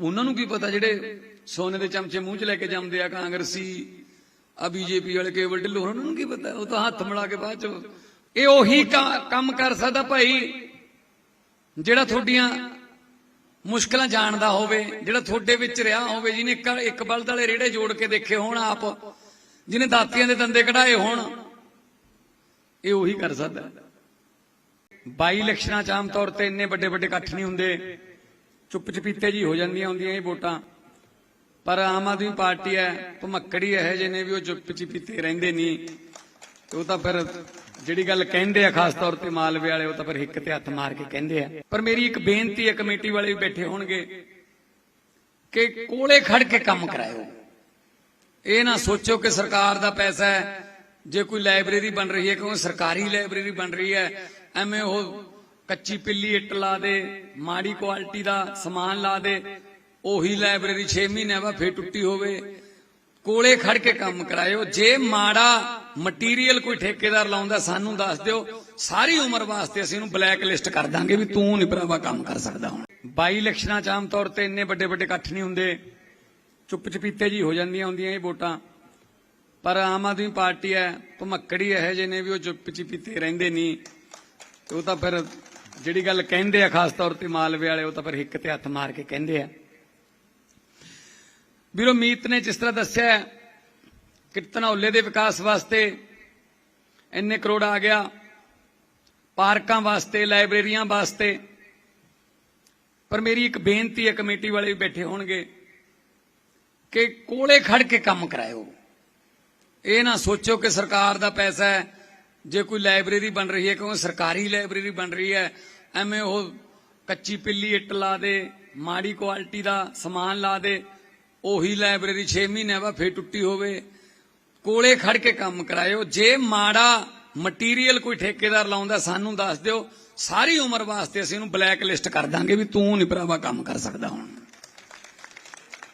ਉਹਨਾਂ ਨੂੰ ਕੀ ਪਤਾ ਜਿਹੜੇ ਸੋਨੇ ਦੇ ਚਮਚੇ ਮੂੰਹ 'ਚ ਲੈ ਕੇ ਜੰਮਦੇ ਆ ਕਾਂਗਰਸੀ, ਆ ਬੀਜੇਪੀ ਵਾਲੇ ਕੇਵਲ ਢਿੱਲੋਂ, ਉਹਨਾਂ ਨੂੰ ਕੀ ਪਤਾ? ਉਹ ਤਾਂ ਹੱਥ ਮਿਲਾ ਕੇ ਬਾਅਦ ਚ ਇਹ ਉਹੀ ਕੰਮ ਕਰ ਸਕਦਾ ਭਾਈ, ਜਿਹੜਾ ਤੁਹਾਡੀਆਂ ਮੁਸ਼ਕਲਾਂ ਜਾਣਦਾ ਹੋਵੇ, ਜਿਹੜਾ ਤੁਹਾਡੇ ਵਿੱਚ ਰਿਹਾ ਹੋਵੇ, ਜਿਹਨੇ ਇੱਕ ਬਲਦ ਵਾਲੇ ਰੇੜੇ ਜੋੜ ਕੇ ਦੇਖੇ ਹੋਣ ਆਪ, ਜਿਹਨੇ ਦਾਤੀਆਂ ਦੇ ਦੰਦੇ ਕਢਾਏ ਹੋਣ, ਇਹ ਉਹੀ ਕਰ ਸਕਦਾ। ਬਾਈ ਇਲੈਕਸ਼ਨਾਂ ਚ ਆਮ ਤੌਰ ਤੇ ਇੰਨੇ ਵੱਡੇ ਵੱਡੇ ਇਕੱਠ ਨਹੀਂ ਹੁੰਦੇ। ਚੁੱਪ ਚਪੀਤੇ ਜੀ ਹੋ ਜਾਂਦੀਆਂ ਹੁੰਦੀਆਂ ਇਹ ਵੋਟਾਂ। ਪਰ ਆਮ ਆਦਮੀ ਪਾਰਟੀ ਹੈ, ਭਮੱਕੜੀ ਇਹ ਜਿਹੇ ਵੀ ਉਹ ਚੁੱਪ ਚਪੀਤੇ ਰਹਿੰਦੇ ਨਹੀਂ ਉਹ ਤਾਂ ਫਿਰ ਜਿਹੜੀ ਗੱਲ ਕਹਿੰਦੇ ਆ, ਖਾਸ ਤੌਰ ਤੇ ਮਾਲਵੇ ਵਾਲੇ, ਉਹ ਤਾਂ ਫਿਰ ਹਿੱਕ ਤੇ ਹੱਥ ਮਾਰ ਕੇ ਕਹਿੰਦੇ ਆ। ਪਰ ਮੇਰੀ ਇੱਕ ਬੇਨਤੀ ਹੈ, ਕਮੇਟੀ ਵਾਲੇ ਵੀ ਬੈਠੇ ਹੋਣਗੇ, ਕਿ ਕੋਲੇ ਖੜ ਕੇ ਕੰਮ ਕਰਾਇਓ। ਇਹ ਨਾ ਸੋਚੋ ਕਿ ਸਰਕਾਰ ਦਾ ਪੈਸਾ ਹੈ, ਜੇ ਕੋਈ ਲਾਇਬ੍ਰੇਰੀ ਬਣ ਰਹੀ ਹੈ, ਕਿਉਂਕਿ ਸਰਕਾਰੀ ਲਾਇਬ੍ਰੇਰੀ ਬਣ ਰਹੀ ਹੈ, ਐਵੇਂ ਉਹ ਕੱਚੀ ਪਿੱਲੀ ਇੱਟ ਲਾ ਦੇ, ਮਾੜੀ ਕੁਆਲਿਟੀ ਦਾ ਸਮਾਨ ਲਾ ਦੇ, ਉਹੀ ਲਾਇਬ੍ਰੇਰੀ 6 ਮਹੀਨੇ ਬਾਅਦ ਫੇਰ ਟੁੱਟੀ ਹੋਵੇ। ਕੋਲੇ ਖੜ ਕੇ ਕੰਮ ਕਰਾਇਓ। ਜੇ ਮਾੜਾ ਮਟੀਰੀਅਲ ਕੋਈ ਠੇਕੇਦਾਰ ਲਾਉਂਦਾ, ਸਾਨੂੰ ਦੱਸ ਦਿਓ। ਸਾਰੀ ਉਮਰ ਵਾਸਤੇ ਅਸੀਂ ਇਹਨੂੰ ਬਲੈਕ ਲਿਸਟ ਕਰ ਦਾਂਗੇ ਵੀ ਤੂੰ ਨਹੀਂ ਭਰਾਵਾ ਕੰਮ ਕਰ ਸਕਦਾ ਹੁਣ। ਬਾਈ ਇਲੈਕਸ਼ਨਾਂ ਚ ਆਮ ਤੌਰ ਤੇ ਇੰਨੇ ਵੱਡੇ ਵੱਡੇ ਇਕੱਠ ਨਹੀਂ ਹੁੰਦੇ। ਚੁੱਪ ਚਪੀਤੇ ਜੀ ਹੋ ਜਾਂਦੀਆਂ ਹੁੰਦੀਆਂ ਇਹ ਵੋਟਾਂ। ਪਰ ਆਮ ਆਦਮੀ ਪਾਰਟੀ ਹੈ, ਭਮੱਕੜੀ ਇਹੋ ਜਿਹੇ ਨੇ ਵੀ ਉਹ ਚੁੱਪ ਚਪੀਤੇ ਰਹਿੰਦੇ ਨਹੀਂ। ਤੇ ਉਹ ਤਾਂ ਫਿਰ ਜਿਹੜੀ ਗੱਲ ਕਹਿੰਦੇ ਆ, ਖਾਸ ਤੌਰ ਤੇ ਮਾਲਵੇ ਵਾਲੇ, ਉਹ ਤਾਂ ਫਿਰ ਹਿੱਕ ਤੇ ਹੱਥ ਮਾਰ ਕੇ ਕਹਿੰਦੇ ਆ। ਵੀਰੋ, ਮੀਤ ਨੇ ਜਿਸ ਤਰ੍ਹਾਂ ਦੱਸਿਆ ਹੈ ਕਿ ਧਨੌਲੇ ਦੇ ਵਿਕਾਸ ਵਾਸਤੇ ਇੰਨੇ ਕਰੋੜ ਆ ਗਿਆ, ਪਾਰਕਾਂ ਵਾਸਤੇ, ਲਾਇਬ੍ਰੇਰੀਆਂ ਵਾਸਤੇ, ਪਰ ਮੇਰੀ ਇੱਕ ਬੇਨਤੀ ਹੈ, ਕਮੇਟੀ ਵਾਲੇ ਵੀ ਬੈਠੇ ਹੋਣਗੇ ਕਿ ਕੋਲੇ ਖੜ ਕੇ ਕੰਮ ਕਰਾਇਓ। ਇਹ ਨਾ ਸੋਚੋ ਕਿ ਸਰਕਾਰ ਦਾ ਪੈਸਾ ਹੈ ਜੇ ਕੋਈ ਲਾਇਬ੍ਰੇਰੀ ਬਣ ਰਹੀ ਹੈ, ਕਿਉਂਕਿ ਸਰਕਾਰੀ ਲਾਇਬ੍ਰੇਰੀ ਬਣ ਰਹੀ ਹੈ, ਐਵੇਂ ਉਹ ਕੱਚੀ ਪਿੱਲੀ ਇੱਟ ਲਾ ਦੇ, ਮਾੜੀ ਕੁਆਲਿਟੀ ਦਾ ਸਮਾਨ ਲਾ ਦੇ, ਉਹੀ ਲਾਇਬ੍ਰੇਰੀ 6 ਮਹੀਨੇ ਬਾਅਦ ਫੇਰ ਟੁੱਟੀ ਹੋਵੇ। ਕੋਲੇ ਖੜ ਕੇ ਕੰਮ ਕਰਾਇਓ। ਜੇ ਮਾੜਾ ਮਟੀਰੀਅਲ ਕੋਈ ਠੇਕੇਦਾਰ ਲਾਉਂਦਾ, ਸਾਨੂੰ ਦੱਸ ਦਿਓ। ਸਾਰੀ ਉਮਰ ਵਾਸਤੇ ਅਸੀਂ ਉਹਨੂੰ ਬਲੈਕ ਲਿਸਟ ਕਰ ਦਾਂਗੇ ਵੀ ਤੂੰ ਨਹੀਂ ਭਰਾਵਾ ਕੰਮ ਕਰ ਸਕਦਾ ਹੁਣ।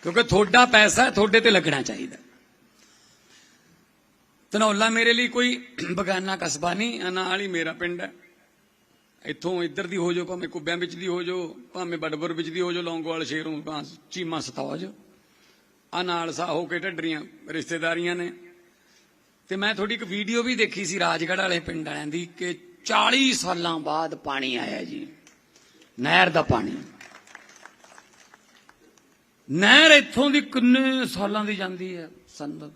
ਕਿਉਂਕਿ ਤੁਹਾਡਾ ਪੈਸਾ ਤੁਹਾਡੇ ਤੇ ਲੱਗਣਾ ਚਾਹੀਦਾ। ਧਨੌਲਾ ਮੇਰੇ ਲਈ ਕੋਈ ਬਗਾਨਾ ਕਸਬਾ ਨਹੀਂ ਆ ਨਾਲ ਹੀ ਮੇਰਾ ਪਿੰਡ ਹੈ। ਇੱਥੋਂ ਇੱਧਰ ਦੀ ਹੋ ਜਾਓ, ਭਾਵੇਂ ਕੁੱਬਿਆਂ ਵਿੱਚ ਦੀ ਹੋ ਜਾਓ, ਭਾਵੇਂ ਬੜਬਰ ਵਿੱਚ ਦੀ ਹੋ ਜਾਓ, ਲੌਂਗੋਵਾਲ, ਸ਼ੇਰੋਂ ਭਾਂ ਚੀਮਾ, ਸਤੌਜ। ਆ ਨਾਲ ਸਾ ਹੋ ਕੇ ਢੱਡਰੀਆਂ, ਰਿਸ਼ਤੇਦਾਰੀਆਂ ਨੇ। ਤੇ ਮੈਂ ਤੁਹਾਡੀ ਇੱਕ ਵੀਡੀਓ ਵੀ ਦੇਖੀ ਸੀ ਰਾਜਗੜ੍ਹ ਵਾਲੇ ਪਿੰਡ ਵਾਲਿਆਂ ਦੀ ਕਿ 40 ਸਾਲਾਂ ਬਾਅਦ ਪਾਣੀ ਆਇਆ ਜੀ। ਨਹਿਰ ਦਾ ਪਾਣੀ। ਨਹਿਰ ਇੱਥੋਂ ਦੀ ਕਿੰਨੇ ਸਾਲਾਂ ਦੀ ਜਾਂਦੀ ਹੈ ਸਾਨੂੰ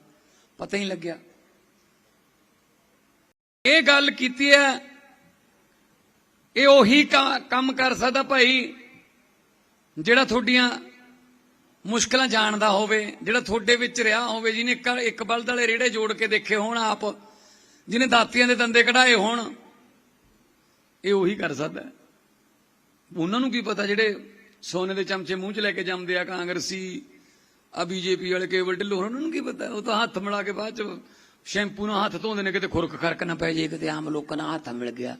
ਪਤਾ ਹੀ ਲੱਗਿਆ। ਇਹ ਗੱਲ ਕੀਤੀ ਹੈ, ਇਹ ਉਹੀ ਕੰਮ ਕਰ ਸਕਦਾ ਭਾਈ, ਜਿਹੜਾ ਤੁਹਾਡੀਆਂ ਮੁਸ਼ਕਲਾਂ ਜਾਣਦਾ ਹੋਵੇ, ਜਿਹੜਾ ਤੁਹਾਡੇ ਵਿੱਚ ਰਿਹਾ ਹੋਵੇ, ਜਿਹਨੇ ਇੱਕ ਬਲਦ ਵਾਲੇ ਰੇੜੇ ਜੋੜ ਕੇ ਦੇਖੇ ਹੋਣ ਆਪ, ਜਿਹਨੇ ਦਾਤੀਆਂ ਦੇ ਦੰਦੇ ਕਢਾਏ ਹੋਣ, ਇਹ ਉਹੀ ਕਰ ਸਕਦਾ। ਉਹਨਾਂ ਨੂੰ ਕੀ ਪਤਾ ਜਿਹੜੇ ਸੋਨੇ ਦੇ ਚਮਚੇ ਮੂੰਹ 'ਚ ਲੈ ਕੇ ਜੰਮਦੇ ਆ ਕਾਂਗਰਸੀ, ਆ ਬੀਜੇਪੀ ਵਾਲੇ ਕੇਵਲ ਢਿੱਲੋਂ, ਉਹਨਾਂ ਨੂੰ ਕੀ ਪਤਾ? ਉਹ ਤਾਂ ਹੱਥ ਮਿਲਾ ਕੇ ਬਾਅਦ ਚ ਸ਼ੈਂਪੂ ਨਾਲ ਹੱਥ ਧੋਂਦੇ ਨੇ ਕਿਤੇ ਖੁਰਕ ਖਰਕ ਨਾ ਪੈ ਜੇ ਕਿਤੇ ਆਮ ਲੋਕਾਂ ਨਾਲ ਹੱਥ ਮਿਲ ਗਿਆ।